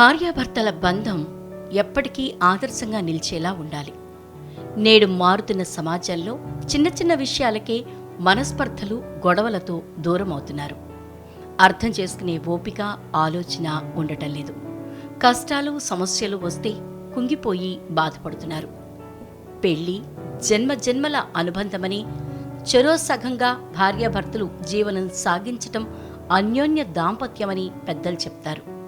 భార్యాభర్తల బంధం ఎప్పటికీ ఆదర్శంగా నిలిచేలా ఉండాలి. నేడు మారుతున్న సమాజంలో చిన్న చిన్న విషయాలకే మనస్పర్ధలు గొడవలతో దూరమవుతున్నారు. అర్థం చేసుకునే ఓపిక ఆలోచన ఉండటం లేదు. కష్టాలు సమస్యలు వస్తే కుంగిపోయి బాధపడుతున్నారు. పెళ్ళి జన్మ జన్మల అనుబంధమని చెరోసగంగా భార్యాభర్తలు జీవనం సాగించటం అన్యోన్య దాంపత్యమని పెద్దలు చెప్తారు.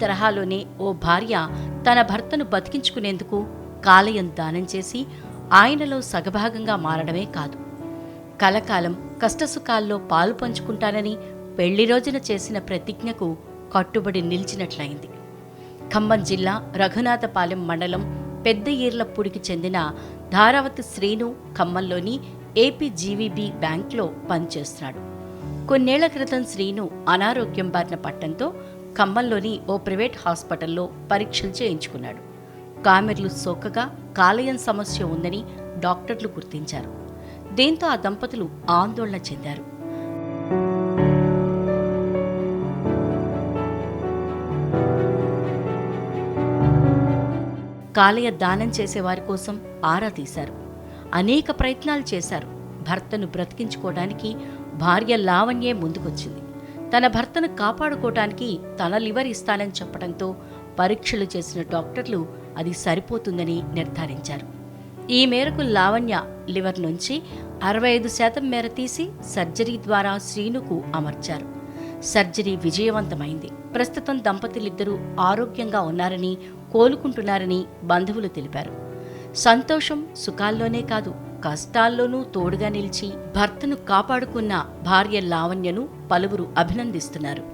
తరహాలోనే ఓ భార్య తన భర్తను బతికించుకునేందుకు కాలయం దానం చేసి ఆయనలో సగభాగంగా మారడమే కాదు. కలకాలం కష్టసుఖాల్లో పాలు పంచుకుంటానని పెళ్ళి రోజున చేసిన ప్రతిజ్ఞకు కట్టుబడి నిలిచినట్లయింది. ఖమ్మం జిల్లా రఘునాథపాలెం మండలం పెద్ద ఈర్లపూడికి చెందిన ధారావతి శ్రీను ఖమ్మంలోని ఏపీ జీవీబీ బ్యాంక్లో పనిచేస్తున్నాడు. కొన్నేళ్ళ క్రితం శ్రీను అనారోగ్యం బారిన పట్టంతో ఖమ్మంలోని ఓ ప్రైవేట్ హాస్పిటల్లో పరీక్షలు చేయించుకున్నాడు. కామెర్లు సోకగా కాలేయం సమస్య ఉందని డాక్టర్లు గుర్తించారు. దీంతో ఆ దంపతులు ఆందోళన చెందారు. కాలేయ దానం చేసేవారి కోసం ఆరా తీశారు. అనేక ప్రయత్నాలు చేశారు. భర్తను బ్రతికించుకోవడానికి భార్య లావణ్యే ముందుకొచ్చింది. తన భర్తను కాపాడుకోవటానికి తన లివర్ ఇస్తానని చెప్పడంతో పరీక్షలు చేసిన డాక్టర్లు అది సరిపోతుందని నిర్ధారించారు. ఈ మేరకు లావణ్య లివర్ నుంచి అరవై ఐదు శాతం మేర తీసి సర్జరీ ద్వారా శ్రీనుకు అమర్చారు. సర్జరీ విజయవంతమైంది. ప్రస్తుతం దంపతులిద్దరూ ఆరోగ్యంగా ఉన్నారని కోలుకుంటున్నారని బంధువులు తెలిపారు. సంతోషం సుఖాల్లోనే కాదు కష్టాల్లోనూ తోడుగా నిలిచి భర్తను కాపాడుకున్న భార్య లావణ్యను పలువురు అభినందిస్తున్నారు.